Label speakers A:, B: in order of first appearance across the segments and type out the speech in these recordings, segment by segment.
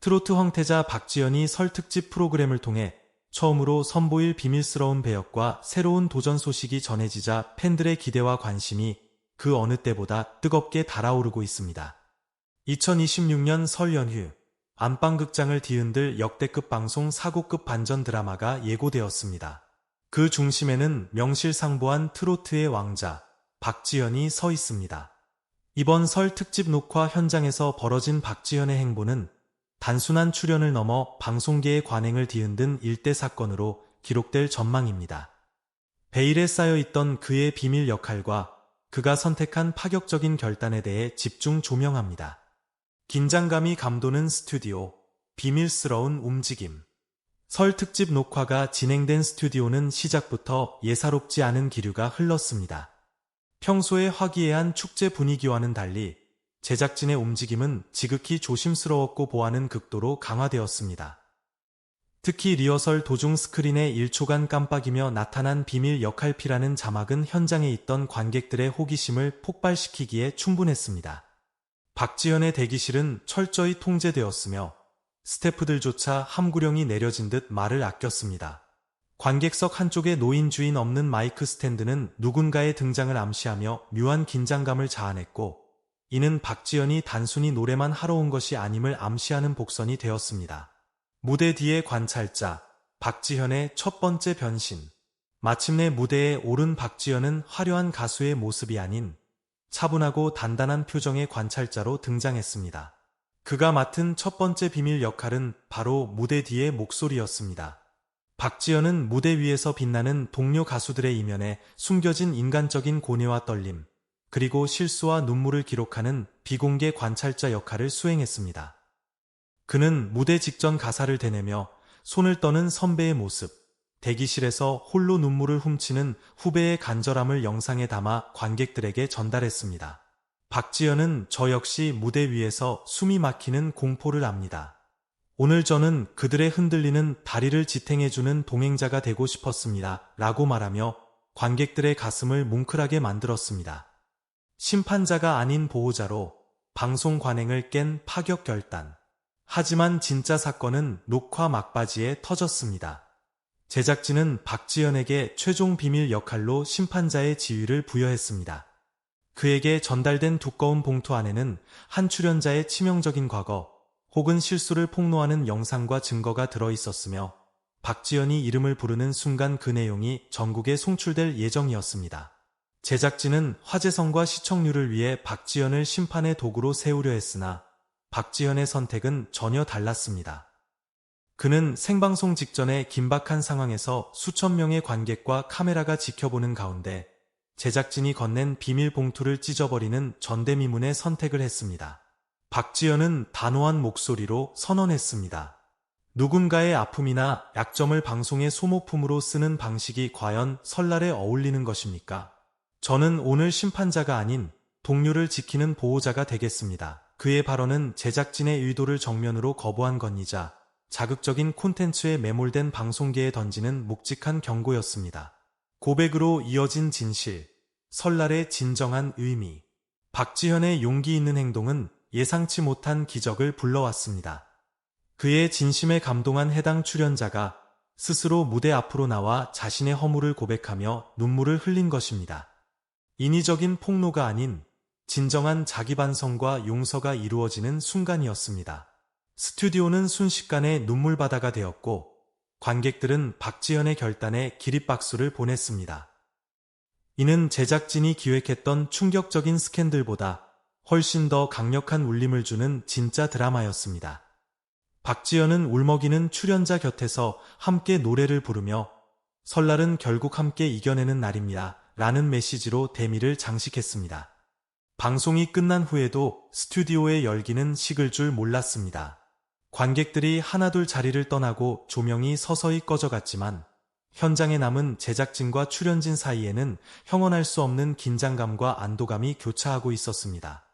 A: 트로트 황태자 박지연이 설 특집 프로그램을 통해 처음으로 선보일 비밀스러운 배역과 새로운 도전 소식이 전해지자 팬들의 기대와 관심이 그 어느 때보다 뜨겁게 달아오르고 있습니다. 2026년 설 연휴 안방극장을 뒤흔들 역대급 방송 사고급 반전 드라마가 예고되었습니다. 그 중심에는 명실상부한 트로트의 왕자 박지연이 서 있습니다. 이번 설 특집 녹화 현장에서 벌어진 박지연의 행보는 단순한 출연을 넘어 방송계의 관행을 뒤흔든 일대 사건으로 기록될 전망입니다. 베일에 쌓여있던 그의 비밀 역할과 그가 선택한 파격적인 결단에 대해 집중 조명합니다. 긴장감이 감도는 스튜디오, 비밀스러운 움직임. 설 특집 녹화가 진행된 스튜디오는 시작부터 예사롭지 않은 기류가 흘렀습니다. 평소의 화기애애한 축제 분위기와는 달리 제작진의 움직임은 지극히 조심스러웠고 보안은 극도로 강화되었습니다. 특히 리허설 도중 스크린에 1초간 깜빡이며 나타난 비밀 역할피라는 자막은 현장에 있던 관객들의 호기심을 폭발시키기에 충분했습니다. 박지현의 대기실은 철저히 통제되었으며 스태프들조차 함구령이 내려진 듯 말을 아꼈습니다. 관객석 한쪽에 노인 주인 없는 마이크 스탠드는 누군가의 등장을 암시하며 묘한 긴장감을 자아냈고 이는 박지연이 단순히 노래만 하러 온 것이 아님을 암시하는 복선이 되었습니다. 무대 뒤의 관찰자, 박지현의 첫 번째 변신. 마침내 무대에 오른 박지현은 화려한 가수의 모습이 아닌 차분하고 단단한 표정의 관찰자로 등장했습니다. 그가 맡은 첫 번째 비밀 역할은 바로 무대 뒤의 목소리였습니다. 박지현은 무대 위에서 빛나는 동료 가수들의 이면에 숨겨진 인간적인 고뇌와 떨림, 그리고 실수와 눈물을 기록하는 비공개 관찰자 역할을 수행했습니다. 그는 무대 직전 가사를 대내며 손을 떠는 선배의 모습, 대기실에서 홀로 눈물을 훔치는 후배의 간절함을 영상에 담아 관객들에게 전달했습니다. 박지연은 저 역시 무대 위에서 숨이 막히는 공포를 압니다. 오늘 저는 그들의 흔들리는 다리를 지탱해주는 동행자가 되고 싶었습니다. 라고 말하며 관객들의 가슴을 뭉클하게 만들었습니다. 심판자가 아닌 보호자로 방송 관행을 깬 파격 결단. 하지만 진짜 사건은 녹화 막바지에 터졌습니다. 제작진은 박지연에게 최종 비밀 역할로 심판자의 지위를 부여했습니다. 그에게 전달된 두꺼운 봉투 안에는 한 출연자의 치명적인 과거 혹은 실수를 폭로하는 영상과 증거가 들어있었으며 박지연이 이름을 부르는 순간 그 내용이 전국에 송출될 예정이었습니다. 제작진은 화제성과 시청률을 위해 박지현을 심판의 도구로 세우려 했으나 박지현의 선택은 전혀 달랐습니다. 그는 생방송 직전에 긴박한 상황에서 수천 명의 관객과 카메라가 지켜보는 가운데 제작진이 건넨 비밀 봉투를 찢어버리는 전대미문의 선택을 했습니다. 박지현은 단호한 목소리로 선언했습니다. 누군가의 아픔이나 약점을 방송의 소모품으로 쓰는 방식이 과연 설날에 어울리는 것입니까? 저는 오늘 심판자가 아닌 동료를 지키는 보호자가 되겠습니다. 그의 발언은 제작진의 의도를 정면으로 거부한 건이자 자극적인 콘텐츠에 매몰된 방송계에 던지는 묵직한 경고였습니다. 고백으로 이어진 진실, 설날의 진정한 의미. 박지현의 용기 있는 행동은 예상치 못한 기적을 불러왔습니다. 그의 진심에 감동한 해당 출연자가 스스로 무대 앞으로 나와 자신의 허물을 고백하며 눈물을 흘린 것입니다. 인위적인 폭로가 아닌 진정한 자기 반성과 용서가 이루어지는 순간이었습니다. 스튜디오는 순식간에 눈물바다가 되었고 관객들은 박지현의 결단에 기립박수를 보냈습니다. 이는 제작진이 기획했던 충격적인 스캔들보다 훨씬 더 강력한 울림을 주는 진짜 드라마였습니다. 박지현은 울먹이는 출연자 곁에서 함께 노래를 부르며 설날은 결국 함께 이겨내는 날입니다. 라는 메시지로 대미를 장식했습니다. 방송이 끝난 후에도 스튜디오의 열기는 식을 줄 몰랐습니다. 관객들이 하나둘 자리를 떠나고 조명이 서서히 꺼져갔지만 현장에 남은 제작진과 출연진 사이에는 형언할 수 없는 긴장감과 안도감이 교차하고 있었습니다.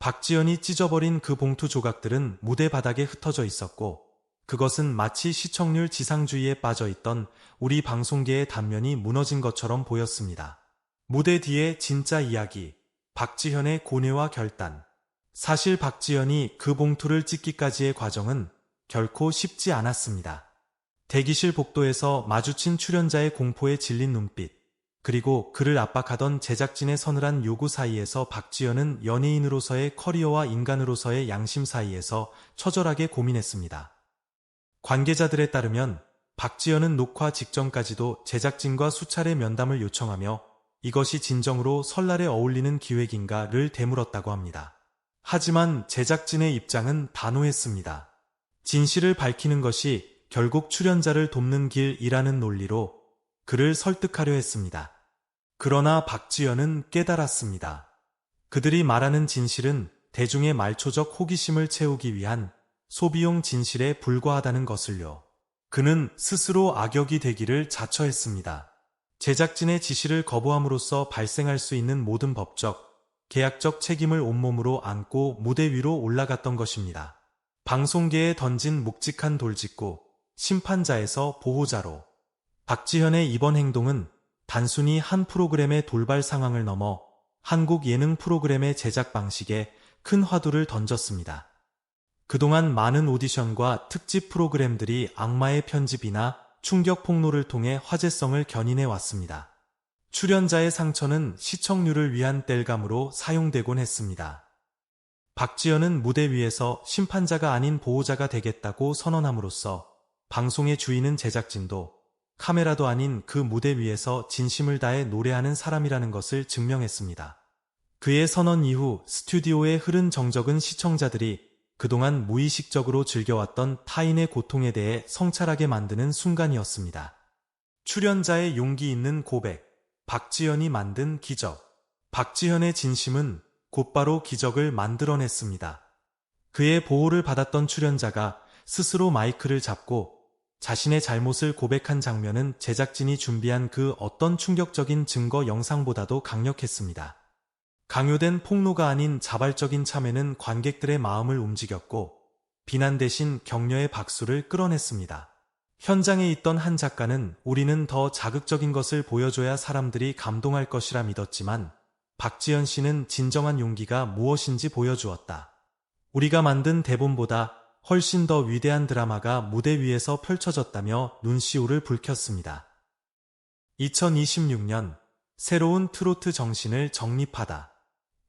A: 박지연이 찢어버린 그 봉투 조각들은 무대 바닥에 흩어져 있었고 그것은 마치 시청률 지상주의에 빠져 있던 우리 방송계의 단면이 무너진 것처럼 보였습니다. 무대 뒤의 진짜 이야기, 박지현의 고뇌와 결단. 사실 박지현이 그 봉투를 찍기까지의 과정은 결코 쉽지 않았습니다. 대기실 복도에서 마주친 출연자의 공포에 질린 눈빛, 그리고 그를 압박하던 제작진의 서늘한 요구 사이에서 박지현은 연예인으로서의 커리어와 인간으로서의 양심 사이에서 처절하게 고민했습니다. 관계자들에 따르면 박지현은 녹화 직전까지도 제작진과 수차례 면담을 요청하며 이것이 진정으로 설날에 어울리는 기획인가를 되물었다고 합니다. 하지만 제작진의 입장은 단호했습니다. 진실을 밝히는 것이 결국 출연자를 돕는 길이라는 논리로 그를 설득하려 했습니다. 그러나 박지현은 깨달았습니다. 그들이 말하는 진실은 대중의 말초적 호기심을 채우기 위한 소비용 진실에 불과하다는 것을요. 그는 스스로 악역이 되기를 자처했습니다. 제작진의 지시를 거부함으로써 발생할 수 있는 모든 법적, 계약적 책임을 온몸으로 안고 무대 위로 올라갔던 것입니다. 방송계에 던진 묵직한 돌직구, 심판자에서 보호자로. 박지현의 이번 행동은 단순히 한 프로그램의 돌발 상황을 넘어 한국 예능 프로그램의 제작 방식에 큰 화두를 던졌습니다. 그동안 많은 오디션과 특집 프로그램들이 악마의 편집이나 충격 폭로를 통해 화제성을 견인해 왔습니다. 출연자의 상처는 시청률을 위한 땔감으로 사용되곤 했습니다. 박지연은 무대 위에서 심판자가 아닌 보호자가 되겠다고 선언함으로써 방송의 주인은 제작진도 카메라도 아닌 그 무대 위에서 진심을 다해 노래하는 사람이라는 것을 증명했습니다. 그의 선언 이후 스튜디오에 흐른 정적은 시청자들이 그동안 무의식적으로 즐겨왔던 타인의 고통에 대해 성찰하게 만드는 순간이었습니다. 출연자의 용기 있는 고백, 박지현이 만든 기적. 박지현의 진심은 곧바로 기적을 만들어냈습니다. 그의 보호를 받았던 출연자가 스스로 마이크를 잡고 자신의 잘못을 고백한 장면은 제작진이 준비한 그 어떤 충격적인 증거 영상보다도 강력했습니다. 강요된 폭로가 아닌 자발적인 참여는 관객들의 마음을 움직였고 비난 대신 격려의 박수를 끌어냈습니다. 현장에 있던 한 작가는 우리는 더 자극적인 것을 보여줘야 사람들이 감동할 것이라 믿었지만 박지현 씨는 진정한 용기가 무엇인지 보여주었다. 우리가 만든 대본보다 훨씬 더 위대한 드라마가 무대 위에서 펼쳐졌다며 눈시울을 붉혔습니다. 2026년 새로운 트로트 정신을 정립하다.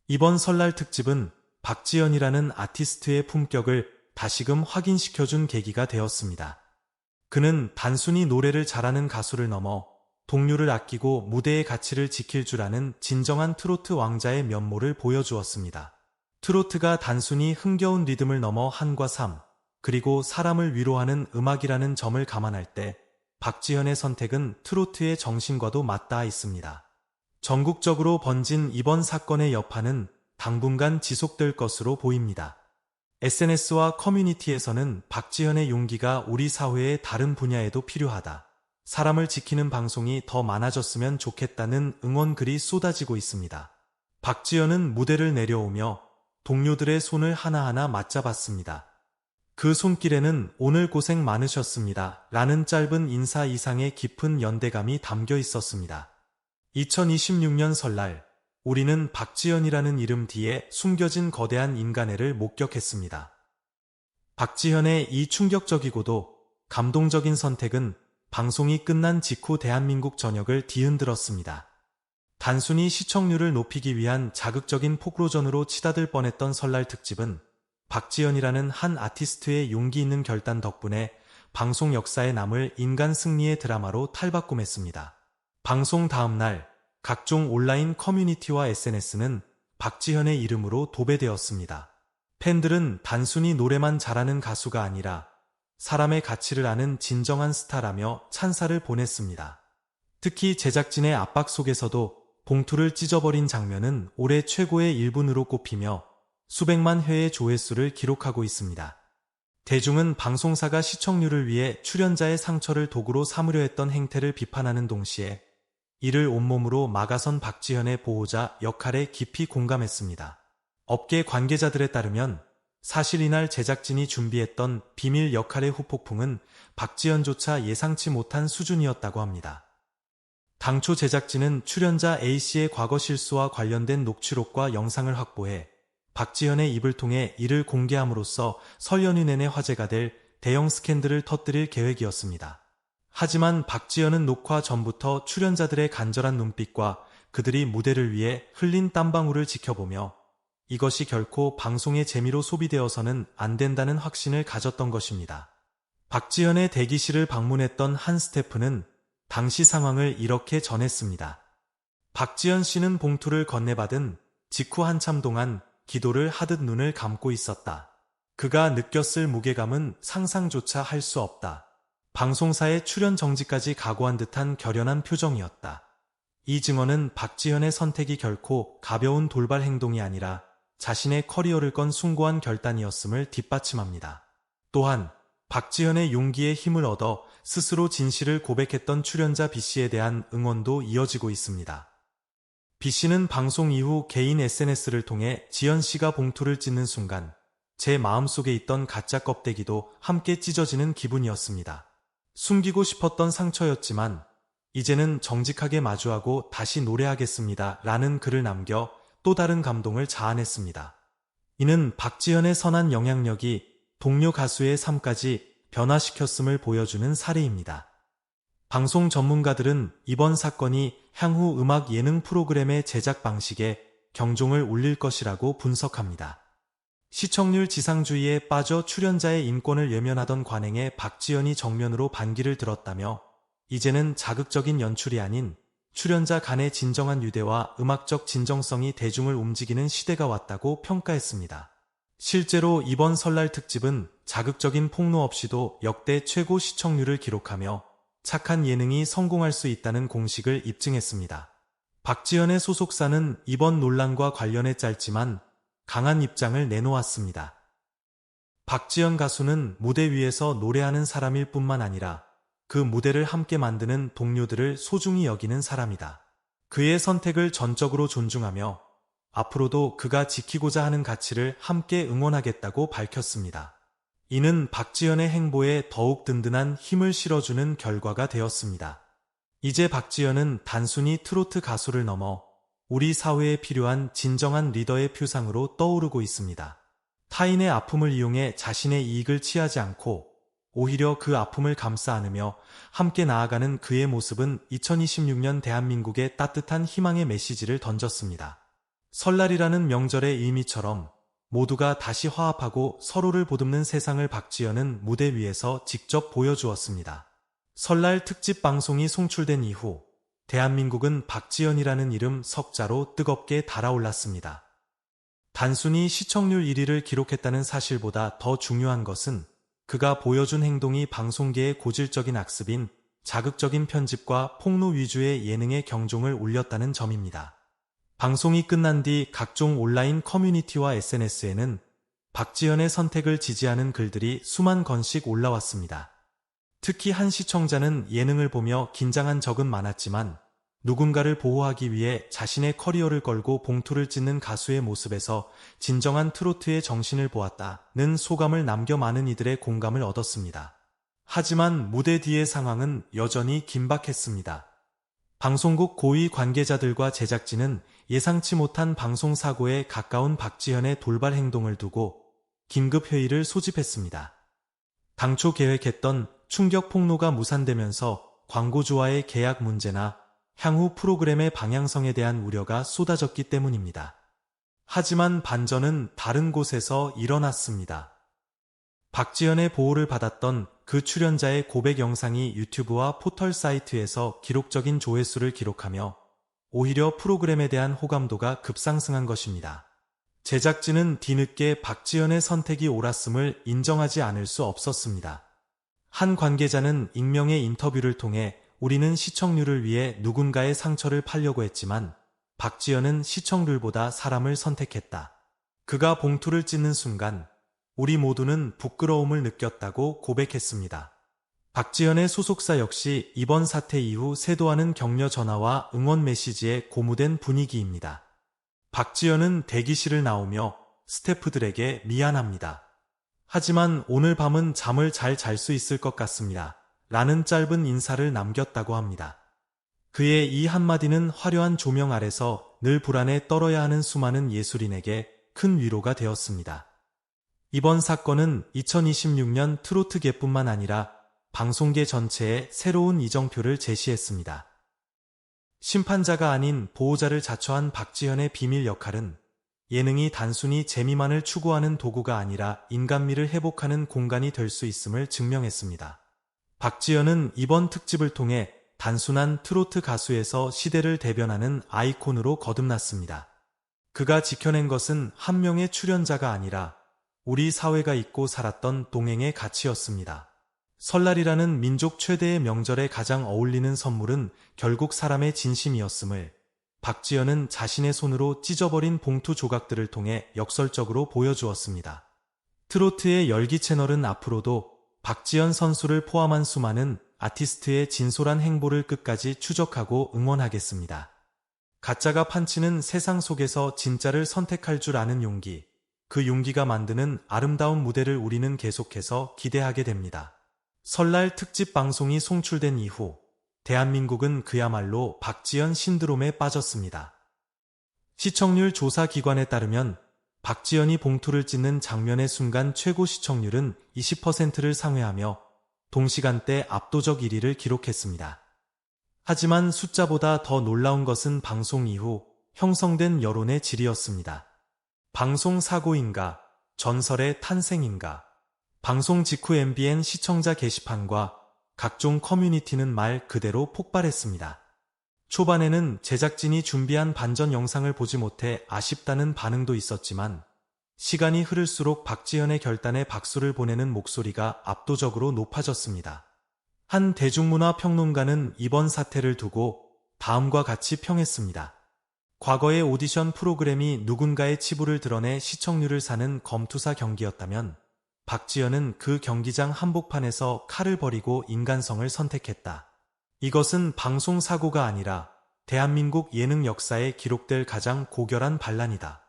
A: 이번 설날 특집은 박지연이라는 아티스트의 품격을 다시금 확인시켜준 계기가 되었습니다. 그는 단순히 노래를 잘하는 가수를 넘어 동료를 아끼고 무대의 가치를 지킬 줄 아는 진정한 트로트 왕자의 면모를 보여주었습니다. 트로트가 단순히 흥겨운 리듬을 넘어 한과 삼, 그리고 사람을 위로하는 음악이라는 점을 감안할 때 박지현의 선택은 트로트의 정신과도 맞닿아 있습니다. 전국적으로 번진 이번 사건의 여파는 당분간 지속될 것으로 보입니다. SNS와 커뮤니티에서는 박지현의 용기가 우리 사회의 다른 분야에도 필요하다. 사람을 지키는 방송이 더 많아졌으면 좋겠다는 응원글이 쏟아지고 있습니다. 박지현은 무대를 내려오며 동료들의 손을 하나하나 맞잡았습니다. 그 손길에는 오늘 고생 많으셨습니다. 라는 짧은 인사 이상의 깊은 연대감이 담겨 있었습니다. 2026년 설날 우리는 박지현이라는 이름 뒤에 숨겨진 거대한 인간애를 목격했습니다. 박지현의 이 충격적이고도 감동적인 선택은 방송이 끝난 직후 대한민국 전역을 뒤흔들었습니다. 단순히 시청률을 높이기 위한 자극적인 폭로전으로 치닫을 뻔했던 설날 특집은 박지현이라는 한 아티스트의 용기 있는 결단 덕분에 방송 역사에 남을 인간 승리의 드라마로 탈바꿈했습니다. 방송 다음 날 각종 온라인 커뮤니티와 SNS는 박지현의 이름으로 도배되었습니다. 팬들은 단순히 노래만 잘하는 가수가 아니라 사람의 가치를 아는 진정한 스타라며 찬사를 보냈습니다. 특히 제작진의 압박 속에서도 봉투를 찢어버린 장면은 올해 최고의 일분으로 꼽히며 수백만 회의 조회수를 기록하고 있습니다. 대중은 방송사가 시청률을 위해 출연자의 상처를 도구로 삼으려 했던 행태를 비판하는 동시에 이를 온몸으로 막아선 박지현의 보호자 역할에 깊이 공감했습니다. 업계 관계자들에 따르면 사실 이날 제작진이 준비했던 비밀 역할의 후폭풍은 박지현조차 예상치 못한 수준이었다고 합니다. 당초 제작진은 출연자 A씨의 과거 실수와 관련된 녹취록과 영상을 확보해 박지현의 입을 통해 이를 공개함으로써 설 연휴 내내 화제가 될 대형 스캔들을 터뜨릴 계획이었습니다. 하지만 박지연은 녹화 전부터 출연자들의 간절한 눈빛과 그들이 무대를 위해 흘린 땀방울을 지켜보며 이것이 결코 방송의 재미로 소비되어서는 안 된다는 확신을 가졌던 것입니다. 박지연의 대기실을 방문했던 한 스태프는 당시 상황을 이렇게 전했습니다. 박지연 씨는 봉투를 건네받은 직후 한참 동안 기도를 하듯 눈을 감고 있었다. 그가 느꼈을 무게감은 상상조차 할 수 없다. 방송사의 출연 정지까지 각오한 듯한 결연한 표정이었다. 이 증언은 박지현의 선택이 결코 가벼운 돌발 행동이 아니라 자신의 커리어를 건 숭고한 결단이었음을 뒷받침합니다. 또한 박지현의 용기에 힘을 얻어 스스로 진실을 고백했던 출연자 B씨에 대한 응원도 이어지고 있습니다. B씨는 방송 이후 개인 SNS를 통해 지연씨가 봉투를 찢는 순간 제 마음속에 있던 가짜 껍데기도 함께 찢어지는 기분이었습니다. 숨기고 싶었던 상처였지만 이제는 정직하게 마주하고 다시 노래하겠습니다. 라는 글을 남겨 또 다른 감동을 자아냈습니다. 이는 박지현의 선한 영향력이 동료 가수의 삶까지 변화시켰음을 보여주는 사례입니다. 방송 전문가들은 이번 사건이 향후 음악 예능 프로그램의 제작 방식에 경종을 울릴 것이라고 분석합니다. 시청률 지상주의에 빠져 출연자의 인권을 예면하던 관행에 박지연이 정면으로 반기를 들었다며 이제는 자극적인 연출이 아닌 출연자 간의 진정한 유대와 음악적 진정성이 대중을 움직이는 시대가 왔다고 평가했습니다. 실제로 이번 설날 특집은 자극적인 폭로 없이도 역대 최고 시청률을 기록하며 착한 예능이 성공할 수 있다는 공식을 입증했습니다. 박지연의 소속사는 이번 논란과 관련해 짧지만 강한 입장을 내놓았습니다. 박지연 가수는 무대 위에서 노래하는 사람일 뿐만 아니라 그 무대를 함께 만드는 동료들을 소중히 여기는 사람이다. 그의 선택을 전적으로 존중하며 앞으로도 그가 지키고자 하는 가치를 함께 응원하겠다고 밝혔습니다. 이는 박지연의 행보에 더욱 든든한 힘을 실어주는 결과가 되었습니다. 이제 박지연은 단순히 트로트 가수를 넘어 우리 사회에 필요한 진정한 리더의 표상으로 떠오르고 있습니다. 타인의 아픔을 이용해 자신의 이익을 취하지 않고 오히려 그 아픔을 감싸 안으며 함께 나아가는 그의 모습은 2026년 대한민국의 따뜻한 희망의 메시지를 던졌습니다. 설날이라는 명절의 의미처럼 모두가 다시 화합하고 서로를 보듬는 세상을 박지연은 무대 위에서 직접 보여주었습니다. 설날 특집 방송이 송출된 이후 대한민국은 박지연이라는 이름 석자로 뜨겁게 달아올랐습니다. 단순히 시청률 1위를 기록했다는 사실보다 더 중요한 것은 그가 보여준 행동이 방송계의 고질적인 악습인 자극적인 편집과 폭로 위주의 예능의 경종을 울렸다는 점입니다. 방송이 끝난 뒤 각종 온라인 커뮤니티와 SNS에는 박지연의 선택을 지지하는 글들이 수만 건씩 올라왔습니다. 특히 한 시청자는 예능을 보며 긴장한 적은 많았지만 누군가를 보호하기 위해 자신의 커리어를 걸고 봉투를 찢는 가수의 모습에서 진정한 트로트의 정신을 보았다는 소감을 남겨 많은 이들의 공감을 얻었습니다. 하지만 무대 뒤의 상황은 여전히 긴박했습니다. 방송국 고위 관계자들과 제작진은 예상치 못한 방송 사고에 가까운 박지현의 돌발 행동을 두고 긴급 회의를 소집했습니다. 당초 계획했던 충격 폭로가 무산되면서 광고주와의 계약 문제나 향후 프로그램의 방향성에 대한 우려가 쏟아졌기 때문입니다. 하지만 반전은 다른 곳에서 일어났습니다. 박지연의 보호를 받았던 그 출연자의 고백 영상이 유튜브와 포털 사이트에서 기록적인 조회수를 기록하며 오히려 프로그램에 대한 호감도가 급상승한 것입니다. 제작진은 뒤늦게 박지연의 선택이 옳았음을 인정하지 않을 수 없었습니다. 한 관계자는 익명의 인터뷰를 통해 우리는 시청률을 위해 누군가의 상처를 팔려고 했지만 박지연은 시청률보다 사람을 선택했다. 그가 봉투를 찢는 순간 우리 모두는 부끄러움을 느꼈다고 고백했습니다. 박지연의 소속사 역시 이번 사태 이후 세도하는 격려 전화와 응원 메시지에 고무된 분위기입니다. 박지연은 대기실을 나오며 스태프들에게 미안합니다. 하지만 오늘 밤은 잠을 잘 잘 수 있을 것 같습니다. 라는 짧은 인사를 남겼다고 합니다. 그의 이 한마디는 화려한 조명 아래서 늘 불안에 떨어야 하는 수많은 예술인에게 큰 위로가 되었습니다. 이번 사건은 2026년 트로트계뿐만 아니라 방송계 전체에 새로운 이정표를 제시했습니다. 심판자가 아닌 보호자를 자처한 박지현의 비밀 역할은 예능이 단순히 재미만을 추구하는 도구가 아니라 인간미를 회복하는 공간이 될 수 있음을 증명했습니다. 박지현은 이번 특집을 통해 단순한 트로트 가수에서 시대를 대변하는 아이콘으로 거듭났습니다. 그가 지켜낸 것은 한 명의 출연자가 아니라 우리 사회가 잊고 살았던 동행의 가치였습니다. 설날이라는 민족 최대의 명절에 가장 어울리는 선물은 결국 사람의 진심이었음을 박지연은 자신의 손으로 찢어버린 봉투 조각들을 통해 역설적으로 보여주었습니다. 트로트의 열기 채널은 앞으로도 박지연 선수를 포함한 수많은 아티스트의 진솔한 행보를 끝까지 추적하고 응원하겠습니다. 가짜가 판치는 세상 속에서 진짜를 선택할 줄 아는 용기, 그 용기가 만드는 아름다운 무대를 우리는 계속해서 기대하게 됩니다. 설날 특집 방송이 송출된 이후 대한민국은 그야말로 박지연 신드롬에 빠졌습니다. 시청률 조사 기관에 따르면 박지연이 봉투를 찢는 장면의 순간 최고 시청률은 20%를 상회하며 동시간대 압도적 1위를 기록했습니다. 하지만 숫자보다 더 놀라운 것은 방송 이후 형성된 여론의 질이었습니다. 방송 사고인가, 전설의 탄생인가, 방송 직후 MBN 시청자 게시판과 각종 커뮤니티는 말 그대로 폭발했습니다. 초반에는 제작진이 준비한 반전 영상을 보지 못해 아쉽다는 반응도 있었지만 시간이 흐를수록 박지현의 결단에 박수를 보내는 목소리가 압도적으로 높아졌습니다. 한 대중문화 평론가는 이번 사태를 두고 다음과 같이 평했습니다. 과거의 오디션 프로그램이 누군가의 치부를 드러내 시청률을 사는 검투사 경기였다면 박지연은 그 경기장 한복판에서 칼을 버리고 인간성을 선택했다. 이것은 방송 사고가 아니라 대한민국 예능 역사에 기록될 가장 고결한 반란이다.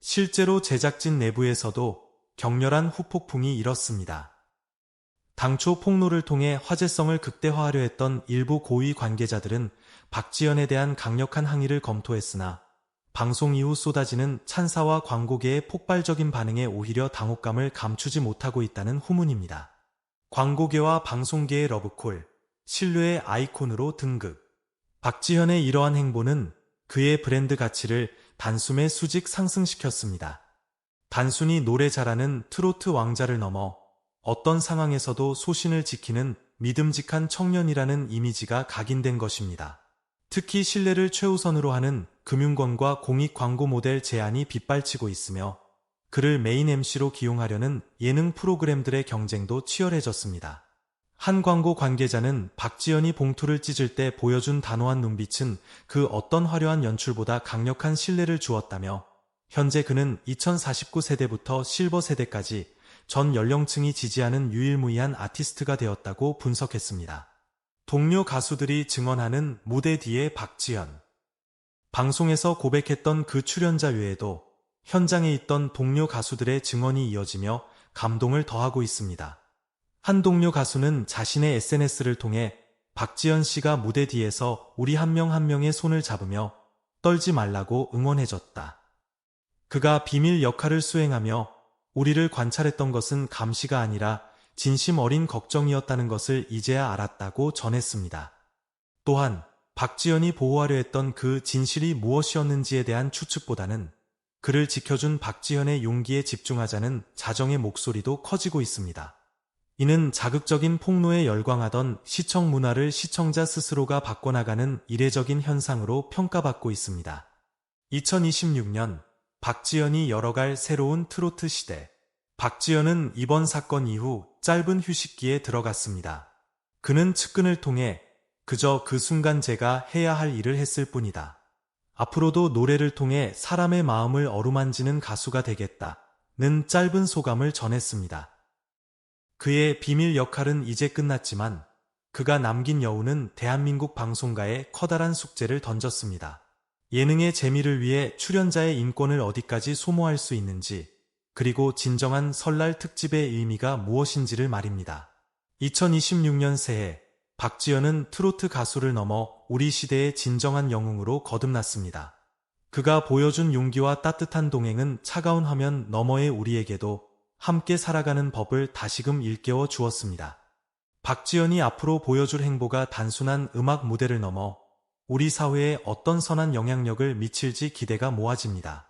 A: 실제로 제작진 내부에서도 격렬한 후폭풍이 일었습니다. 당초 폭로를 통해 화제성을 극대화하려 했던 일부 고위 관계자들은 박지연에 대한 강력한 항의를 검토했으나 방송 이후 쏟아지는 찬사와 광고계의 폭발적인 반응에 오히려 당혹감을 감추지 못하고 있다는 후문입니다. 광고계와 방송계의 러브콜, 신뢰의 아이콘으로 등극. 박지현의 이러한 행보는 그의 브랜드 가치를 단숨에 수직 상승시켰습니다. 단순히 노래 잘하는 트로트 왕자를 넘어 어떤 상황에서도 소신을 지키는 믿음직한 청년이라는 이미지가 각인된 것입니다. 특히 신뢰를 최우선으로 하는 금융권과 공익 광고 모델 제안이 빗발치고 있으며 그를 메인 MC로 기용하려는 예능 프로그램들의 경쟁도 치열해졌습니다. 한 광고 관계자는 박지연이 봉투를 찢을 때 보여준 단호한 눈빛은 그 어떤 화려한 연출보다 강력한 신뢰를 주었다며 현재 그는 2049 세대부터 실버 세대까지 전 연령층이 지지하는 유일무이한 아티스트가 되었다고 분석했습니다. 동료 가수들이 증언하는 무대 뒤의 박지연. 방송에서 고백했던 그 출연자 외에도 현장에 있던 동료 가수들의 증언이 이어지며 감동을 더하고 있습니다. 한 동료 가수는 자신의 SNS를 통해 박지연 씨가 무대 뒤에서 우리 한명한 명의 손을 잡으며 떨지 말라고 응원해줬다. 그가 비밀 역할을 수행하며 우리를 관찰했던 것은 감시가 아니라 진심 어린 걱정이었다는 것을 이제야 알았다고 전했습니다. 또한 박지연이 보호하려 했던 그 진실이 무엇이었는지에 대한 추측보다는 그를 지켜준 박지현의 용기에 집중하자는 자정의 목소리도 커지고 있습니다. 이는 자극적인 폭로에 열광하던 시청 문화를 시청자 스스로가 바꿔나가는 이례적인 현상으로 평가받고 있습니다. 2026년 박지연이 열어갈 새로운 트로트 시대 박지연은 이번 사건 이후 짧은 휴식기에 들어갔습니다. 그는 측근을 통해 그저 그 순간 제가 해야 할 일을 했을 뿐이다. 앞으로도 노래를 통해 사람의 마음을 어루만지는 가수가 되겠다. 는 짧은 소감을 전했습니다. 그의 비밀 역할은 이제 끝났지만 그가 남긴 여우는 대한민국 방송가에 커다란 숙제를 던졌습니다. 예능의 재미를 위해 출연자의 인권을 어디까지 소모할 수 있는지 그리고 진정한 설날 특집의 의미가 무엇인지를 말입니다. 2026년 새해 박지연은 트로트 가수를 넘어 우리 시대의 진정한 영웅으로 거듭났습니다. 그가 보여준 용기와 따뜻한 동행은 차가운 화면 너머의 우리에게도 함께 살아가는 법을 다시금 일깨워 주었습니다. 박지연이 앞으로 보여줄 행보가 단순한 음악 무대를 넘어 우리 사회에 어떤 선한 영향력을 미칠지 기대가 모아집니다.